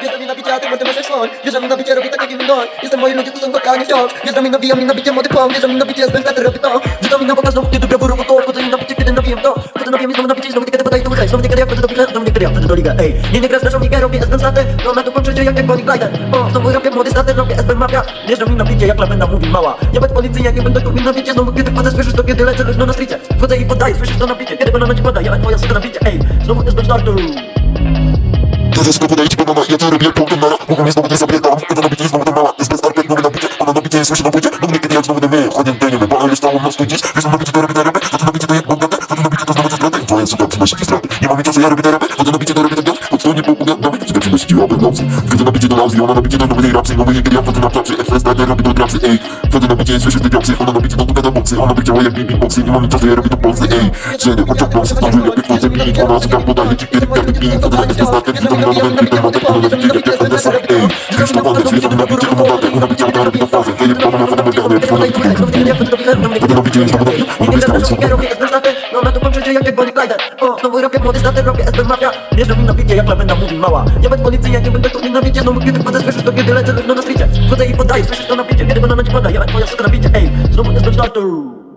Wjeżdżam mi na bicie, a ty mordę masz jak słoń Wjeżdżam mi na bicie, robi tak jak inny noń Jestem moi ludzie, tu są wakanie wciąż. Wjeżdżam mi nabijam mi na bicie, młody płon. Wjeżdżam mi na bicie, jestem wtedy robię to. Wjeżdżam mi na pokaz, znowu kiedy biorę ruchu to Wchodzę mi na bicie, kiedy nabijem to. Wchodzę nabijem i znowu na bicie, znowu kiedy podaję to łychaj Znowu nie kiedy ja wchodzę do bicia, znowu nie kiedy ja wchodzę do liga Ej, nie nie gra straszą ligę, robię SB straty. No na to kończycie jak jak Bonnie Clyde O, znowu robię młody staty, robię SB mafia. Wjeżdżam mi na bicie, jak lawenda mówi mała. Nie być policji, jak nie będę tu mi na bicie Znowu kiedy wchodzę, słyszysz to kiedy lecę na stricie Wchodzę i podaję, słyszysz to na bicie Kiedy ci ale twoja suka na bicie Ej, znowu SB startu To wszystko podaje ci banana, ja to robię pół nara Mogą mnie znowu nie zapierdam, kiedy na bicie jest znowu ten mała Jest bez arpek, nowy na bicie, ona na bicie jest słyszy na płycie. No mnie kiedy jak znowu my, chodnie dejemy Bo ale stało tu dziś, wiesz na bicie to robię te rapy Chodzę na bicie to jak bogatę, chodzę na bicie to znowu te straty Twoja suka przynosi ci straty Nie mamy czasu, ja robię te rapy, chodzę na bicie to robię te gwiazd Choć to nie pogadamy, suka przynosi ci łapę nocy. Wchodzę na bicie do lauzy, ona na bicie do nowej rapsy. Nowy kiedy ja wchodzę na pracy, FS dalej robi do drapsy Ej, wchodzę na bicie, słyszysz te dropsy Ona na bicie do tu gada boksy, ona by chciała jak bibi boksy Nie mamy czasu, ja robię to polsy, ej. Żeny, chociaż mam się twarzy, wchodzę bit Ona suka podaje ci kiedy karty pin Wchodzę na FS startem, witam na nowym klipem Matek, ona na bicie, jak jak Fendesa, ej Zresztowany, czyli na bicie, ona na ona bicie, ona robi to fazę. Wyjebana, jak ona bicie Wchodzę na jest na budowie, ona jest na Ja robię SB straty, no na to kończycie jak jak Bonnie Clyde O, znowu robię młody staty, robię SB mafia. Wjeżdżam mi na bicie, jak lawenda mówi mała. Nie być policji, jak nie będę tu mi na bicie Znowu kiedy wchodzę, słyszysz to kiedy lecę luźno na stricie Wchodzę i podaję, słyszysz to na bicie Kiedy banana ci podaje, ale twoja suka na bicie. Ej, znowu SB startu